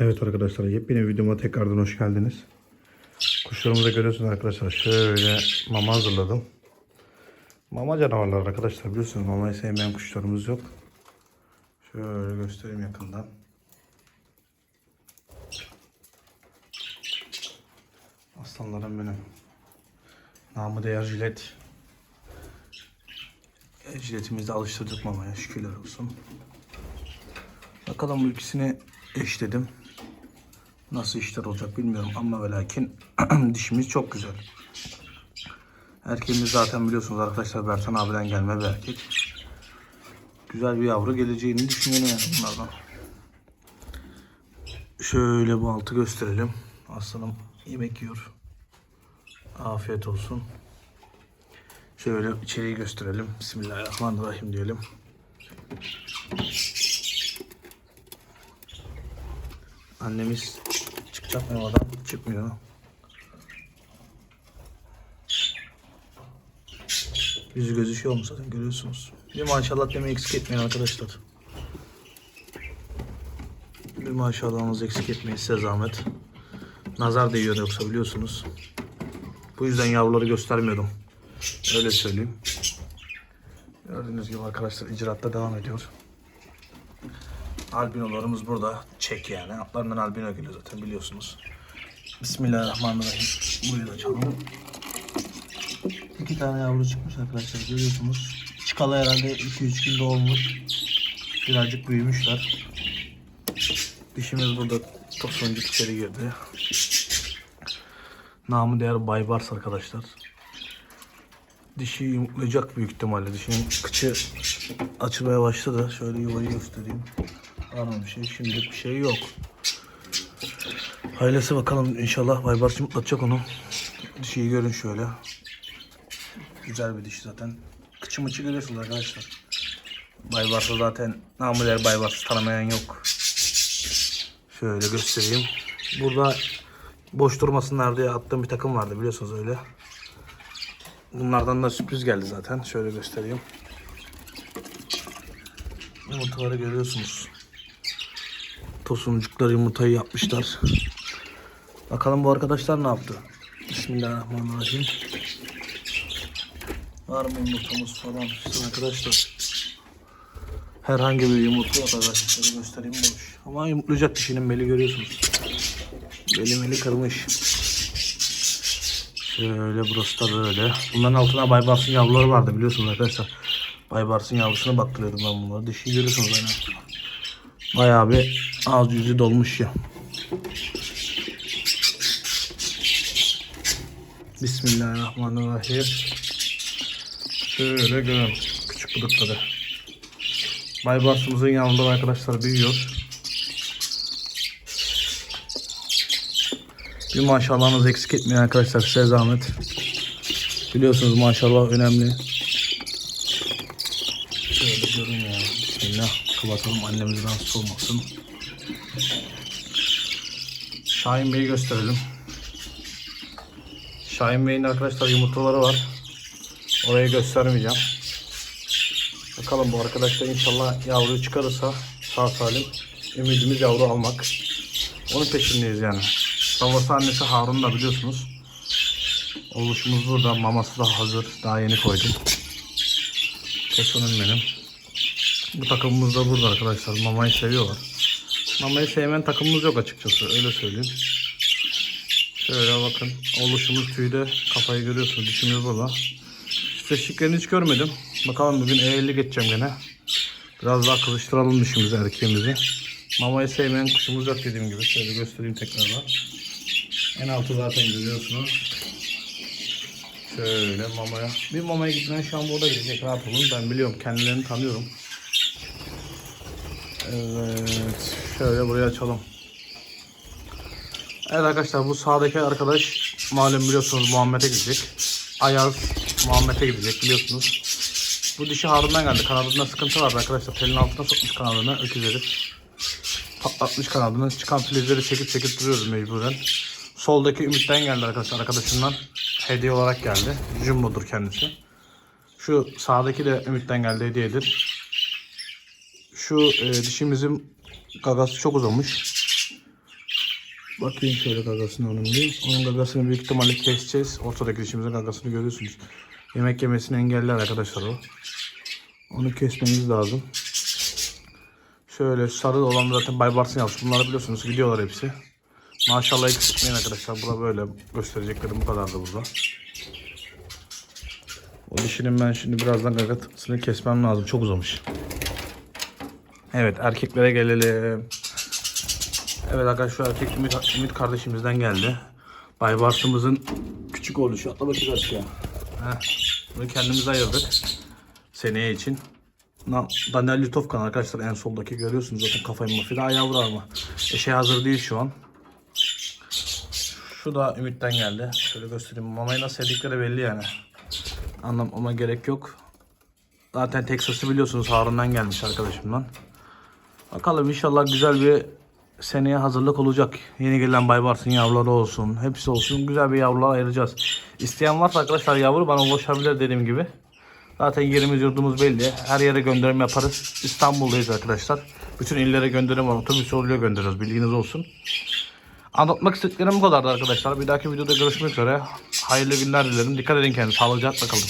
Evet arkadaşlar yepyeni videoma tekrardan hoş geldiniz. Kuşlarımı da görüyorsunuz arkadaşlar. Şöyle mama hazırladım. Mama canavarlar arkadaşlar biliyorsunuz mamayı sevmeyen kuşlarımız yok. Şöyle göstereyim yakından. Aslanlarım benim. Namı değer jilet. E, Jiletimizi alıştırdık mamaya şükürler olsun. Bakalım bu ikisini eşledim. Nasıl işler olacak bilmiyorum ama ve lakin dişimiz çok güzel. Erkeğimiz zaten biliyorsunuz arkadaşlar Bertan abiden gelme bir erkek. Güzel bir yavru geleceğini düşünüyorum yani bunlardan. Şöyle bu altı gösterelim. Aslanım yemek yiyor. Afiyet olsun. Şöyle içeriği gösterelim. Bismillahirrahmanirrahim diyelim. Annemiz oradan? Çıkmıyor. Yüzü gözü şey olmuş zaten görüyorsunuz. Bir maşallah demeyi eksik etmeyin arkadaşlar. Bir maşallahınızı eksik etmeyin size zahmet. Nazar değiyor yoksa biliyorsunuz. Bu yüzden yavruları göstermiyordum. Öyle söyleyeyim. Gördüğünüz gibi arkadaşlar icraatta devam ediyor. Albinolarımız burada. Çek yani. Altlarından albino geliyor zaten biliyorsunuz. Bismillahirrahmanirrahim. Burayı da açalım. İki tane yavru çıkmış arkadaşlar görüyorsunuz. Çıkalı herhalde 2-3 gün doğmuş. Birazcık büyümüşler. Dişimiz burada tosuncuk içeri girdi. Namı değer Baybars arkadaşlar. Dişi yumurtlayacak büyük ihtimalle. Dişinin kıçı açılmaya başladı. Şöyle yuvayı göstereyim. Var mı bir şey? Şimdilik bir şey yok. Ailesi bakalım inşallah Baybars yumurtlatacak onu. Dişiyi görün şöyle. Güzel bir diş zaten. Kıçı mıçı görüyorsunuz arkadaşlar. Baybars'ı zaten namı değer Baybars'ı tanımayan yok. Şöyle göstereyim. Burada boş durmasınlar diye attığım bir takım vardı biliyorsunuz öyle. Bunlardan da sürpriz geldi zaten. Şöyle göstereyim. Yumurtaları görüyorsunuz. Tosuncuklar yumurtayı yapmışlar. Bakalım bu arkadaşlar ne yaptı? Bismillahirrahmanirrahim. Var mı yumurtamız falan filan arkadaşlar? Herhangi bir yumurta yok arkadaşlar. Göstereyim boş. Ama yumurtlayacak dişinin beli görüyorsunuz. Beli meli kırmış. Şöyle burası da böyle. Bunların altına Baybars'ın yavruları vardı biliyorsunuz arkadaşlar. Baybars'ın yavrusuna baktırıyordum ben bunları. Dişi görüyorsunuz aynen. Bayağı bir ağız yüzü dolmuş ya. Bismillahirrahmanirrahim. Şöyle görün. Küçük budukları. Baybars'ımızın yanında arkadaşlar büyüyor. Bir maşallahınızı eksik etmeyin arkadaşlar size zahmet. Biliyorsunuz maşallah önemli. Şöyle görün ya. Bismillah. Kapatalım annemiz rahatsız olmasın. Şahin Bey'i gösterelim. Şahin Bey'in arkadaşlar yumurtaları var. Orayı göstermeyeceğim. Bakalım bu arkadaşlar inşallah yavruyu çıkarırsa sağ salim. Ümidimiz yavru almak. Onun peşindeyiz yani. Babası annesi Harun da biliyorsunuz. Oluşumuz burada. Maması da hazır. Daha yeni koydum. Kesunum benim. Bu takımımız da burada arkadaşlar. Mamayı seviyorlar. Mamayı sevmeyen takımımız yok açıkçası. Öyle söyleyeyim. Şöyle bakın. Oluşumuz tüyde. Kafayı görüyorsunuz. Dişimiz burada. Streçliklerini hiç görmedim. Bakalım bugün E50 geçeceğim gene. Biraz daha kızıştıralım dişimizi erkeğimizi. Mamayı sevmeyen kuşumuz yok dediğim gibi. Şöyle göstereyim tekrardan. En altı zaten görüyorsunuz. Şöyle mamaya. Bir mamaya gitmeyen şu an burada gidecek rahat olun. Ben biliyorum kendilerini tanıyorum. Evet. Şöyle buraya açalım. Evet arkadaşlar bu sağdaki arkadaş malum biliyorsunuz Muhammed'e gidecek. Ayaz Muhammed'e gidecek biliyorsunuz. Bu dişi Harun'dan geldi. Kanadında sıkıntı vardı arkadaşlar. Telin altına sokmuş kanadını öküz herif. Patlatmış kanadını. Çıkan filizleri çekip çekip duruyoruz mecburen. Soldaki Ümit'ten geldi arkadaşlar. Arkadaşından hediye olarak geldi. Jumbo'dur kendisi. Şu sağdaki de Ümit'ten geldi hediyedir. Şu e, dişimizin gagası çok uzamış. Bakayım şöyle gagasını onun bir. Onun gagasını büyük ihtimalle keseceğiz. Ortadaki dişimizin gagasını görüyorsunuz. Yemek yemesini engeller arkadaşlar o. Onu kesmemiz lazım. Şöyle sarı olan zaten Baybars'ın yavrusu. Bunları biliyorsunuz gidiyorlar hepsi. Maşallah eksiltmeyin arkadaşlar. Bura böyle göstereceklerim bu kadardı burada. O dişinin ben şimdi birazdan gagasını kesmem lazım. Çok uzamış. Evet erkeklere gelelim. Evet arkadaşlar erkek Ümit, Ümit kardeşimizden geldi. Baybars'ımızın küçük oğlu şu atla bakayım aşağı. Heh, bunu kendimize ayırdık. Seneye için. Daniel Litovkan arkadaşlar en soldaki görüyorsunuz zaten kafayı mafya daha yavru ama. Eşe hazır değil şu an. Şu da Ümit'ten geldi. Şöyle göstereyim. Mamayı nasıl yedikleri belli yani. Anlamama gerek yok. Zaten Texas'ı biliyorsunuz Harun'dan gelmiş arkadaşımdan. Bakalım inşallah güzel bir seneye hazırlık olacak. Yeni gelen Baybars'ın yavruları olsun. Hepsi olsun. Güzel bir yavrular ayıracağız. İsteyen varsa arkadaşlar yavru bana ulaşabilir dediğim gibi. Zaten yerimiz yurdumuz belli. Her yere gönderim yaparız. İstanbul'dayız arkadaşlar. Bütün illere gönderim var. Otobüs oluyor gönderiyoruz. Bilginiz olsun. Anlatmak istediklerim bu kadardı arkadaşlar. Bir dahaki videoda görüşmek üzere. Hayırlı günler dilerim. Dikkat edin kendinize. Sağlıcakla kalın.